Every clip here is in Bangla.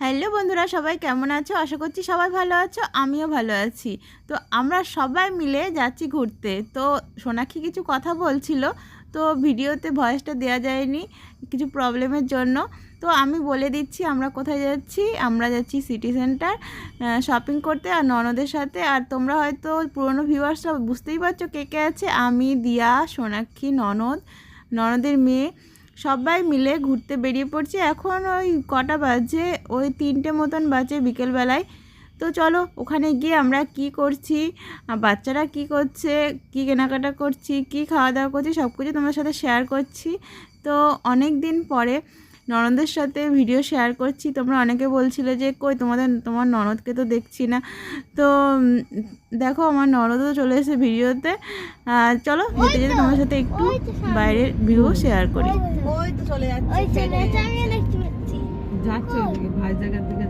হ্যালো বন্ধুরা, সবাই কেমন আছো? আশা করছি সবাই ভালো আছো, আমিও ভালো আছি। তো আমরা সবাই মিলে যাচ্ছি ঘুরতে। তো সোনাক্ষী কিছু কথা বলছিল, তো ভিডিওতে ভয়েসটা দেওয়া যায়নি কিছু প্রবলেমের জন্য। তো আমি বলে দিচ্ছি, আমরা কোথায় যাচ্ছি? আমরা যাচ্ছি সিটি সেন্টার শপিং করতে আর ননদের সাথে। আর তোমরা হয়তো পুরনো ভিউয়ার্সরা বুঝতেই পারছ কে কে আছে। আমি, দিয়া, সোনাক্ষী, ননদ, ননদের মেয়ে। সবাই মিলে ঘুরতে বেরিয়ে পড়ছি। এখন ওই কটা বাজে, ওই তিনটে মতন বাজে বিকেলবেলায়। তো চলো, ওখানে গিয়ে আমরা কি করছি বাচ্চারা কি করছে, কি কেনাকাটা করছি, কি খাওয়া দাওয়া করছি সব কিছু তোমার সাথে শেয়ার করছি। তো অনেক দিন পরে ননদের সাথে ভিডিও শেয়ার করছি। তোমরা অনেকে বলছিলে যে কই তোমাদের তোমার ননদকে তো দেখছি না। তো দেখো আমার ননদও চলে এসে ভিডিওতে। চলো যেতে যেতে তোমার সাথে একটু বাইরের ভিউ শেয়ার করি। ওই তো চলে যাচ্ছে। যাচ্ছে ভাই জায়গার দিকে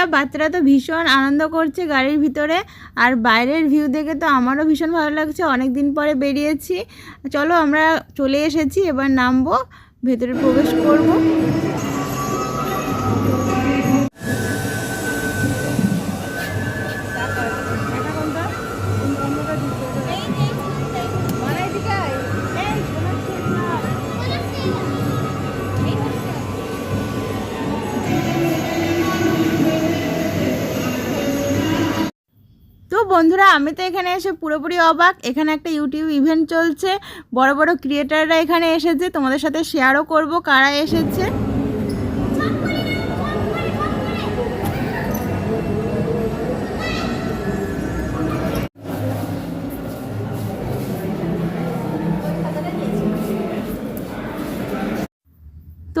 বন্ধুরা বাচ্চারা তো ভীষণ আনন্দ করছে গাড়ির ভিতরে। আর বাইরের ভিউ দেখে তো আমারও ভীষণ ভালো লাগছে। অনেক দিন পরে বেরিয়েছি। চলো আমরা চলে এসেছি, এবার নামবো, ভেতরে প্রবেশ করব। বন্ধুরা, আমি তো এখানে এসে পুরোপুরি অবাক। এখানে একটা ইউটিউব ইভেন্ট চলছে। বড় বড় ক্রিয়েটাররা এখানে এসেছে। তোমাদের সাথে শেয়ারও করব কারা এসেছে।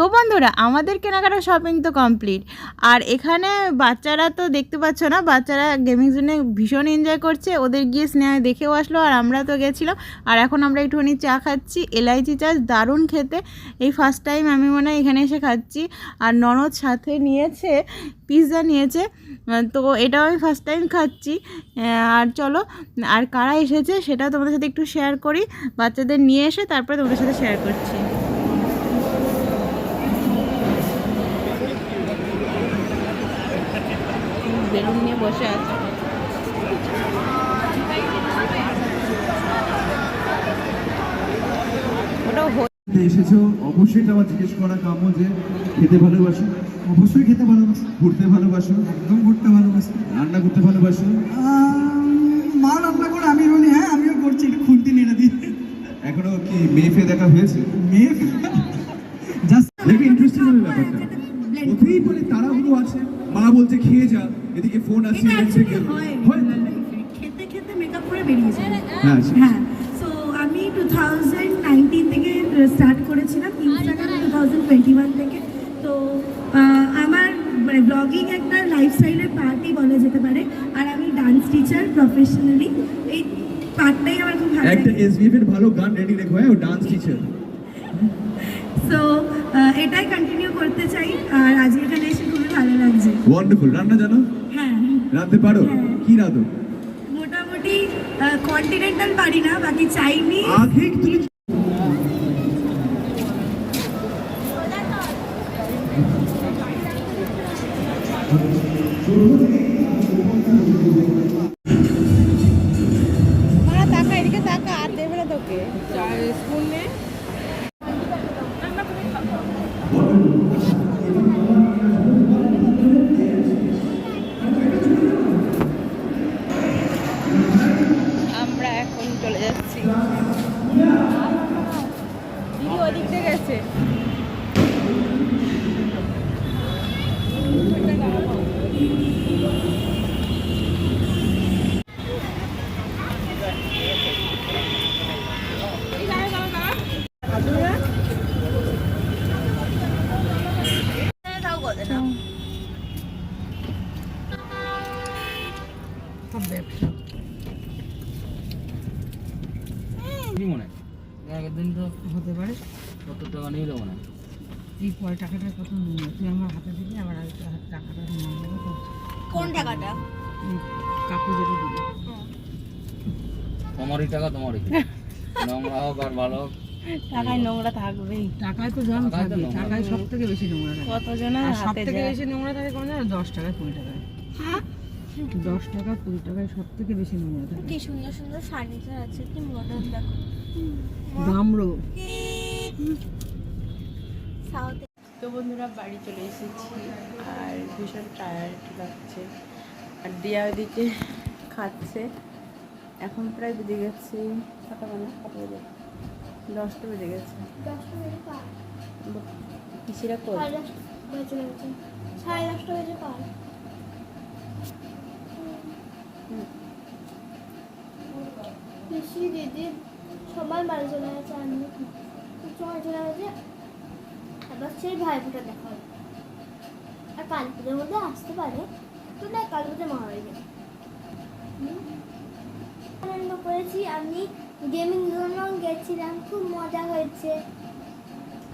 তো বন্ধুরা, আমাদের কেনাকাটা শপিং তো কমপ্লিট আর এখানে বাচ্চারা তো দেখতে পাচ্ছ না, বাচ্চারা গেমিং জোনে ভীষণ এনজয় করছে। ওদের গিয়ে স্নেহ দেখেও আসলো আর আমরা তো গেছিলাম। আর এখন আমরা একটুখানি চা খাচ্ছি, এলাইচি চা দারুণ খেতে। এই ফার্স্ট টাইম আমি মনে হয় এখানে এসে খাচ্ছি। আর ননদ সাথে নিয়েছে পিৎজা নিয়েছে, তো এটাও আমি ফার্স্ট টাইম খাচ্ছি। আর চলো, আর কারা এসেছে সেটা তোমাদের সাথে একটু শেয়ার করি। বাচ্চাদের নিয়ে এসে তারপরে তোমাদের সাথে শেয়ার করছি বেলুন নিয়ে বসে আছে। এসেছ? অবশ্যই এটা আমার জিজ্ঞেস করা কাম্য যে খেতে ভালোবাসো? অবশ্যই খেতে ভালোবাসো। ঘুরতে ভালোবাসো একদম ঘুরতে ভালোবাসো রান্না করতে ভালোবাসো। আম, মা রান্না করে আমি বলি হ্যাঁ আমিও করছি একটু খুন্তি নেড়ে দিই এখনও কি মেয়ে ফেয়ে দেখা হয়েছে? মেয়ে জাস্ট দেখে ইন্টারেস্টিং হবে ব্যাপারটা। হতেই পারে তাড়াহুড়ো আছে। মা বলছে খেয়ে যা। এদিকে ফোন আসছে এটা বলছে actually হয় হয় খেতে খেতে মেকআপ করে বেরিয়ে যায় হ্যাঁ। আচ্ছা। হ্যাঁ সো আমি টু থাউজেন্ড নাইনটিন থেকে স্টার্ট করেছিলাম Instagram two thousand twenty one থেকে। তো আমার মানে ব্লগিং একটা লাইফস্টাইলের পার্টই বলা যেতে পারে আর আমি ডান্স টিচার প্রফেশনালি এই পার্টটাই আমার খুব ভালো একটা এসবিএফ এর ভালো গান রেডি রেখো হ্যাঁ ও ডান্স টিচার সো এটাই কন্টিনিউ করতে চাই আর আজকে এখানে এসে খুবই ভালো লাগছে। ওয়ান্ডারফুল রান্না জানো? হ্যাঁ। রাঁধতে পারো? হ্যাঁ। কি রাঁধো? মোটামুটি কন্টিনেন্টাল পারি না বাকি চাইনি। আগে তুমি সব ব্যবসা কি মনে? হয়? আগের দিন তো হতে পারে। সত্তর টাকা নিয়ে দেবো না এই পয় টাকাটা কত তুই আমার হাতে দিবি আবার টাকাটা নোংরা কত? কোন টাকাটা? কাকু যেটা দিবি। তোমারই টাকা তোমারই। নোংরা হোক আর ভালো হোক। টাকায় নোংরা থাকবেই। টাকায় তো জাম টাকায় থাকবে টাকায় সব থেকে বেশি নোংরা থাকে। কতজনের আর সব থেকে বেশি নোংরা থাকে কোন জানো? দশ টাকা কুড়ি টাকায়। দশ টাকা কুড়ি টাকায় সব থেকে বেশি নোংরা থাকে। কি সুন্দর সুন্দর ফার্নিচার আছে কি মডার্ন দেখো। দামরো। তো বন্ধুরা বাড়ি চলে এসেছি আর ভীষণ টায়ার্ড লাগছে। আর দিয়া ওদিকে খাচ্ছে। এখন প্রায় বেজে গেছে কটা মানে কটা বেজে দশটা বেজে গেছে। পিসিরা কই সাড়ে দশটা বেজে গেছে। সাড়ে দশটা বেজে পার। পিসি দিদি সবাই বাড়ি চলে গেছে আমি সময় চলে গেছে। এবার সেই ভাই ফোটা দেখা হবে। আর কালী পুজোর মধ্যে আসতে পারে। তো না কালী পুজো মা হয়ে যাবে। আনন্দ করেছি আমি গেমিং জোনও গেছিলাম, খুব মজা হয়েছে।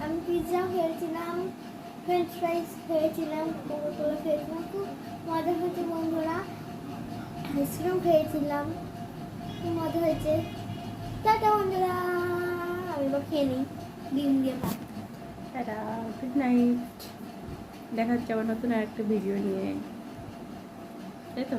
আমি পিৎজা খেয়েছিলাম ফ্রেঞ্চ ফ্রাইস খেয়েছিলাম কোকোকোলা খেয়েছিলাম, খুব মজা হয়েছে বন্ধুরা। আইসক্রিম খেয়েছিলাম, খুব মজা হয়েছে। টাটা বন্ধুরা, আমি এবার খেয়ে নিই, ডিম দিয়ে ভাত। টাটা গুড নাইট দেখা হচ্ছে আবার নতুন আরেকটা ভিডিও নিয়ে। তাই তো?